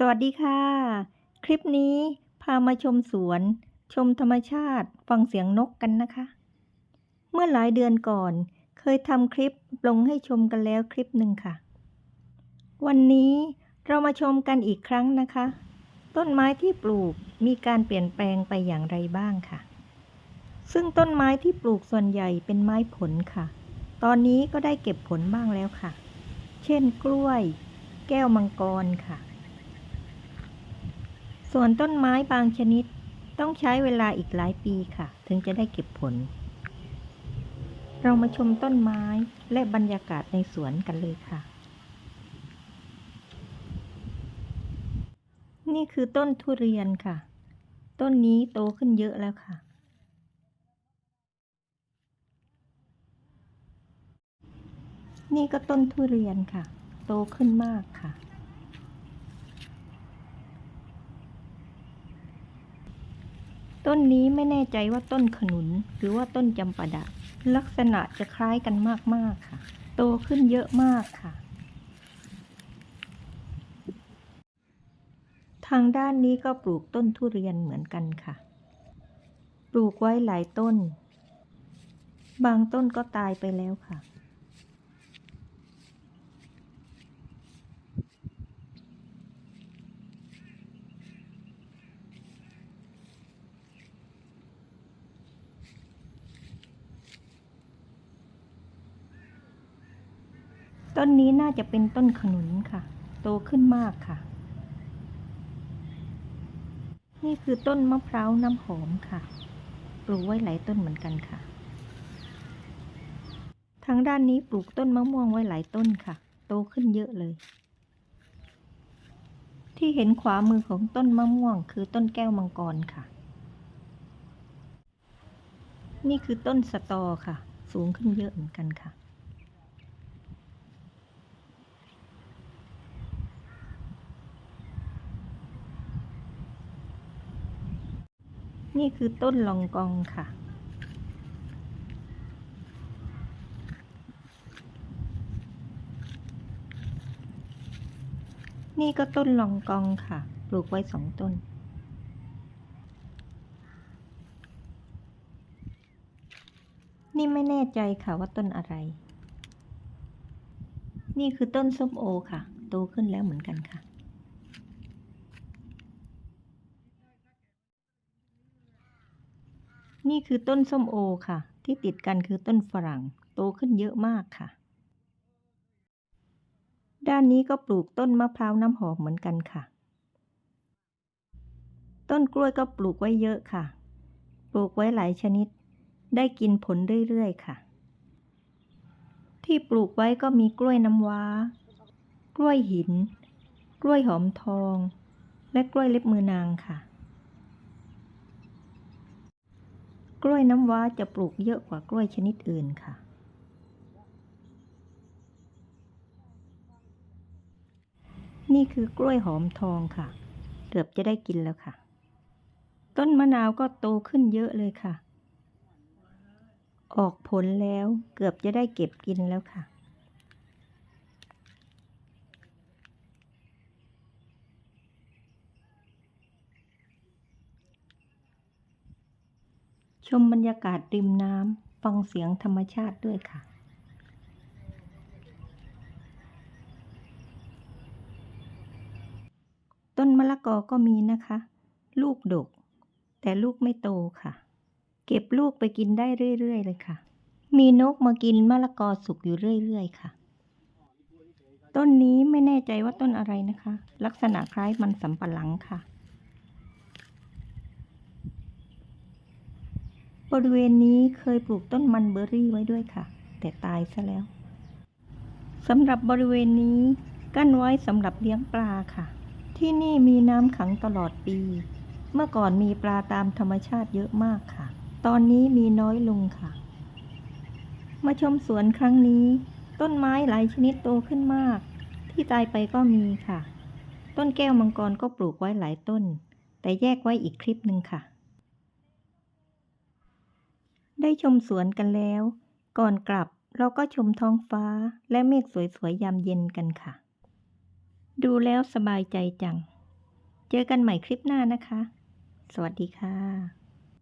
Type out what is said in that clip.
สวัสดีค่ะ คลิปนี้พามาชมสวน ชมธรรมชาติ ฟังเสียงนกกันนะคะ เมื่อหลายเดือนก่อน เคยทำคลิปลงให้ชมกันแล้วคลิปหนึ่งค่ะ วันนี้เรามาชมกันอีกครั้งนะคะ ต้นไม้ที่ปลูกมีการเปลี่ยนแปลงไปอย่างไรบ้างค่ะ ซึ่งต้นไม้ที่ปลูกส่วนใหญ่เป็นไม้ผลค่ะ ตอนนี้ก็ได้เก็บผลบ้างแล้วค่ะ เช่น กล้วย แก้วมังกรค่ะ ส่วนต้นไม้บางชนิดต้องใช้เวลาอีกหลายปีค่ะ ถึงจะได้เก็บผล เรามาชมต้นไม้และบรรยากาศในสวนกันเลยค่ะ นี่คือต้นทุเรียนค่ะ ต้นนี้โตขึ้นเยอะแล้วค่ะ นี่ก็ต้นทุเรียนค่ะ โตขึ้นมากค่ะ ต้นนี้ไม่แน่ใจว่าต้นขนุน หรือว่าต้นจำปาดะ ลักษณะจะคล้ายกันมาก ๆ ค่ะ โตขึ้นเยอะมากค่ะ ทางด้านนี้ก็ปลูกต้นทุเรียนเหมือนกันค่ะ ปลูกไว้หลายต้น บางต้นก็ตายไปแล้วค่ะ ต้นนี้น่าจะเป็นต้นขนุนค่ะ โตขึ้นมากค่ะ นี่คือต้นมะพร้าวน้ำหอมค่ะ ปลูกไว้หลายต้นเหมือนกันค่ะ ทางด้านนี้ปลูกต้นมะม่วงไว้หลายต้นค่ะ โตขึ้นเยอะเลย ที่เห็นขวามือของต้นมะม่วง คือต้นแก้วมังกรค่ะ นี่คือต้นสตอค่ะ สูงขึ้นเยอะเหมือนกันค่ะ นี่คือต้นลองกองค่ะ นี่ก็ต้นลองกองค่ะ ปลูกไว้สองต้น นี่ไม่แน่ใจค่ะว่าต้นอะไร นี่คือต้นส้มโอค่ะ โตขึ้นแล้วเหมือนกันค่ะ นี่คือต้นส้มโอค่ะ ที่ติดกันคือต้นฝรั่ง โตขึ้นเยอะมากค่ะ ด้านนี้ก็ปลูกต้นมะพร้าวน้ำหอมเหมือนกันค่ะ ต้นกล้วยก็ปลูกไว้เยอะค่ะ ปลูกไว้หลายชนิด ได้กินผลเรื่อยๆค่ะ ที่ปลูกไว้ก็มีกล้วยน้ำว้า กล้วยหิน กล้วยหอมทอง และกล้วยเล็บมือนางค่ะ กล้วยน้ำว้าจะปลูกเยอะกว่ากล้วยชนิดอื่นค่ะ นี่คือกล้วยหอมทองค่ะ เกือบจะได้กินแล้วค่ะ ต้นมะนาวก็โตขึ้นเยอะเลยค่ะ ออกผลแล้วเกือบจะได้เก็บกินแล้วค่ะ ชมบรรยากาศริมน้ำฟังเสียงธรรมชาติด้วยค่ะ ต้นมะละกอก็มีนะคะ ลูกดก แต่ลูกไม่โตค่ะ เก็บลูกไปกินได้เรื่อย ๆ เลยค่ะ มีนกมากินมะละกอสุกอยู่เรื่อย ๆ ค่ะ ต้นนี้ไม่แน่ใจว่าต้นอะไรนะคะ ลักษณะคล้ายมันสำปะหลังค่ะ บริเวณนี้เคยปลูกต้นมันเบอร์รี่ไว้ด้วยค่ะ แต่ตายซะแล้วสำหรับบริเวณนี้กั้นไว้สำหรับเลี้ยงปลาค่ะ ที่นี่มีน้ำขังตลอดปี เมื่อก่อนมีปลาตามธรรมชาติเยอะมากค่ะ ตอนนี้มีน้อยลงค่ะ มาชมสวนครั้งนี้ ต้นไม้หลายชนิดโตขึ้นมาก ที่ตายไปก็มีค่ะ ต้นแก้วมังกรก็ปลูกไว้หลายต้น แต่แยกไว้อีกคลิปหนึ่งค่ะ ได้ชมสวนกันแล้ว ก่อนกลับเราก็ชมท้องฟ้าและเมฆสวยๆยามเย็นกันค่ะ ดูแล้วสบายใจจัง เจอกันใหม่คลิปหน้านะคะ สวัสดีค่ะ